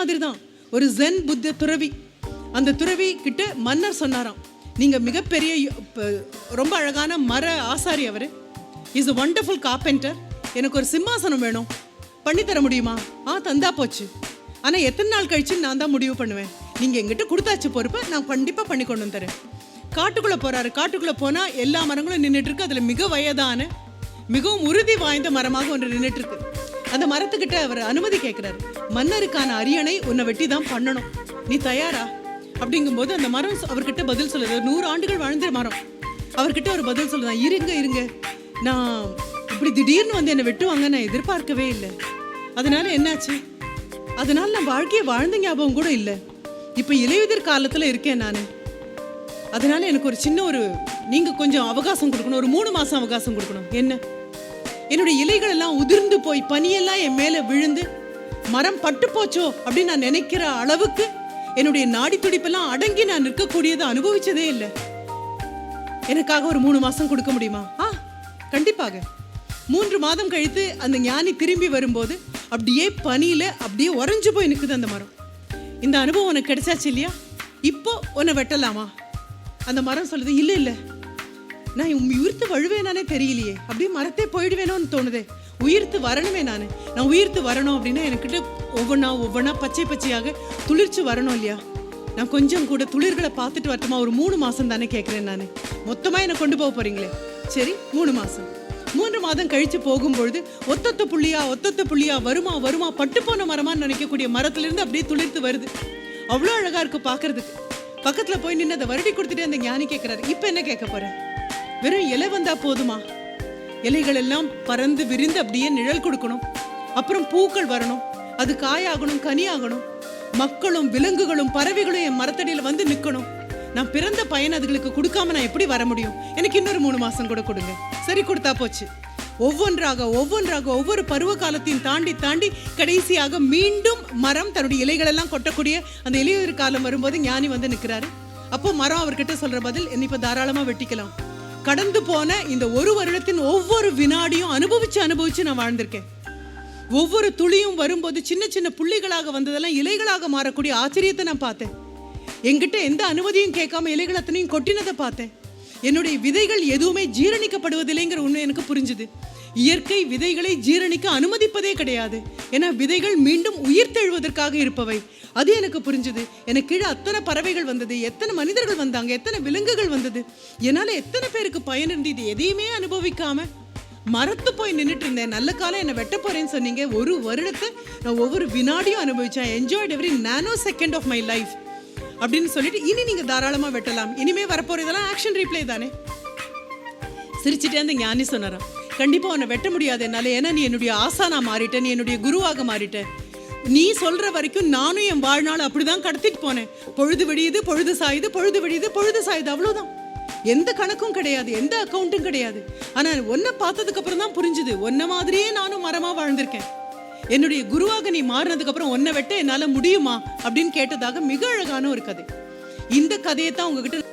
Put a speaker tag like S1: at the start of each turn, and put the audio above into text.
S1: மாதிரி தான் ஒரு ஜென் புத்த துறவி. அந்த துறவி கிட்ட மன்னர் சொன்னாராம் நீங்க மிகப்பெரிய ரொம்ப அழகான மர ஆசாரி அவர். இஸ் அ ஒண்டர்ஃபுல் கார்பெண்டர் எனக்கு ஒரு சிம்மாசனம் வேணும். பண்ணி தர முடியுமா? ஆ தந்தா போச்சு. ஆனா எத்தனை நாள் கழிச்சு நான் தான் முடிவு பண்ணுவேன். நீங்க எங்கிட்ட கொடுத்தாச்சு பொறுப்பை நான் கண்டிப்பாக பண்ணி கொண்டு வந்து காட்டுக்குள்ளே காட்டுக்குள்ள போறாரு. போனால் போனா எல்லா மரங்களும் நின்றுட்டு இருக்கு. அதுல மிக வயதான மிகவும் உறுதி வாய்ந்த மரமாக ஒன்று நின்றுட்டு இருக்கு. அந்த மரத்துக்கிட்ட அவர் அனுமதி கேட்கிறாரு மன்னருக்கான அரியணை உன்னை வெட்டி தான் பண்ணணும். நீ தயாரா? அப்படிங்கும்போது அந்த மரம் அவர்கிட்ட பதில் சொல்லுது. நூறு ஆண்டுகள் வாழ்ந்த மரம். அவர்கிட்ட ஒரு பதில் சொல்லுதான் இருங்க இருங்க. நான் இப்படி திடீர்னு வந்து என்னை வெட்டுவாங்க நான் எதிர்பார்க்கவே இல்லை. அதனால என்னாச்சு? அதனால நான் வாழ்க்கையை வாழ்ந்த ஞாபகம் கூட இல்லை. இப்போ இலையுதிர் காலத்தில் இருக்கேன் நான். அதனால எனக்கு ஒரு சின்ன ஒரு நீங்கள் கொஞ்சம் அவகாசம் கொடுக்கணும். ஒரு மூணு மாதம் அவகாசம் கொடுக்கணும். என்ன? என்னுடைய இலைகள் எல்லாம் உதிர்ந்து போய் பனியெல்லாம் என் மேலே விழுந்து மரம் பட்டு போச்சோ அப்படின்னு நான் நினைக்கிற அளவுக்கு என்னுடைய நாடி துடிப்பெல்லாம் அடங்கி நான் நிற்கக்கூடியதை அனுபவிச்சதே இல்லை. எனக்காக ஒரு மூணு மாதம் கொடுக்க முடியுமா? ஆ கண்டிப்பாக. மூன்று மாதம் கழித்து அந்த ஞானி திரும்பி வரும்போது அப்படியே பனியில் அப்படியே உறைஞ்சு போய் நிற்குது அந்த மரம். இந்த அனுபவம் உனக்கு கிடைச்சாச்சு இல்லையா? இப்போ உன்னை வெட்டலாமா? அந்த மரம் சொல்லுது இல்லை இல்லை. நான் உயிர்த்து வழுவேனானே தெரியலையே. அப்படியே மரத்தே போயிடுவேனோன்னு தோணுதே. உயிர்த்து வரணுமே நான். நான் உயிர்த்து வரணும் அப்படின்னா எனக்கிட்ட ஒவ்வொன்றா ஒவ்வொன்றா பச்சை பச்சையாக துளிர்ச்சி வரணும் இல்லையா? நான் கொஞ்சம் கூட துளிர்களை பார்த்துட்டு வரட்டுமா? ஒரு மூணு மாதம் தானே கேட்குறேன் நான். மொத்தமாக என்னை கொண்டு போக போகிறீங்களே சரி மூணு மாதம் மூன்று மாதம் கழித்து போகும்பொழுது ஒத்தொத்த புள்ளியா ஒத்தொத்த புள்ளியா வருமா வருமா பட்டு போன மரமான்னு நினைக்கக்கூடிய மரத்துலேருந்து அப்படியே துளிர்த்து வருது. அவ்வளோ அழகாக இருக்குது பார்க்குறதுக்கு பக்கத்தில் போய் நின்று அதை வருடி கொடுத்துட்டு அந்த ஞானி கேட்குறாரு இப்போ என்ன கேட்க போகிறேன் வெறும் இலை வந்தா போதுமா? இலைகள் எல்லாம் பறந்து விரிந்து அப்படியே நிழல் கொடுக்கணும். அப்புறம் பூக்கள் வரணும். அது காயாகணும் கனியாகணும். மக்களும் விலங்குகளும் பறவைகளும் என் மரத்தடியில வந்து நிற்கணும் நான் பிறந்த பயன் அதுகளுக்கு கொடுக்காம நான் எப்படி வர முடியும்? எனக்கு இன்னொரு மூணு மாசம் கூட கொடுங்க. சரி கொடுத்தா போச்சு. ஒவ்வொன்றாக ஒவ்வொன்றாக ஒவ்வொரு பருவ காலத்தையும் தாண்டி தாண்டி கடைசியாக மீண்டும் மரம் தன்னுடைய இலைகளெல்லாம் கொட்டக்கூடிய அந்த இலையுதிர் காலம் வரும்போது ஞானி வந்து நிற்கிறாரு அப்போ மரம் அவர்கிட்ட சொல்ற பதில் என்னை இப்போ தாராளமாக வெட்டிக்கலாம். கடந்து போன இந்த ஒரு வருடத்தின் ஒவ்வொரு வினாடியும் அனுபவிச்சு அனுபவிச்சு நான் வாழ்ந்திருக்கேன். ஒவ்வொரு துளியும் வரும்போது சின்ன சின்ன புள்ளிகளாக வந்ததெல்லாம் இலைகளாக மாறக்கூடிய ஆச்சரியத்தை நான் பார்த்தேன். என்கிட்ட எந்த அனுமதியும் கேட்காம இலைகள் அத்தனையும் கொட்டினதை பார்த்தேன். என்னுடைய விதைகள் எதுவுமே ஜீரணிக்கப்படுவதில்லைங்கிற உண்மை எனக்கு புரிஞ்சுது. இயற்கை விதைகளை ஜீரணிக்க அனுமதிப்பதே கிடையாது. ஏன்னா விதைகள் மீண்டும் உயிர் தெழுவதற்காக இருப்பவை. அது எனக்கு புரிஞ்சுது. எனக்கு கீழே அத்தனை பறவைகள் வந்தது எத்தனை மனிதர்கள் வந்தாங்க எத்தனை விலங்குகள் வந்தது. என்னால் எத்தனை பேருக்கு பயன் இருந்து இது எதையுமே அனுபவிக்காம மரத்து போய் நின்றுட்டு இருந்தேன் நல்ல காலம் என்னை வெட்ட போறேன்னு சொன்னீங்க. ஒரு வருடத்தை நான் ஒவ்வொரு வினாடியும் அனுபவிச்சேன். Enjoyed every nano second of my life அப்படின்னு சொல்லிட்டு இனி நீங்க தாராளமா வெட்டலாம். இனிமே வரப்போற இதெல்லாம் ஆக்ஷன் ரீப்ளே தானே? சிரிச்சுட்டே அந்த ஞானி சொன்னாராம். கண்டிப்பாக உன்னை வெட்ட முடியாது என்னால். ஏன்னா நீ என்னுடைய ஆசானா மாறிட்ட நீ என்னுடைய குருவாக மாறிட்ட. நீ சொல்கிற வரைக்கும் நானும் என் வாழ்நாள் அப்படிதான் கடத்திட்டு போனேன். பொழுது விடியுது பொழுது சாயுது பொழுது விடியுது பொழுது சாயுது அவ்வளவுதான். எந்த கணக்கும் கிடையாது எந்த அக்கௌண்ட்டும் கிடையாது. ஆனா ஒன்றை பார்த்ததுக்கு அப்புறம் தான் புரிஞ்சுது உன்ன மாதிரியே நானும் மரமா வாழ்ந்திருக்கேன். என்னுடைய குருவாக நீ மாறினதுக்கு அப்புறம் வெட்ட என்னால முடியுமா அப்படின்னு கேட்டதாக மிக அழகான ஒரு கதை. இந்த கதையை தான் உங்ககிட்ட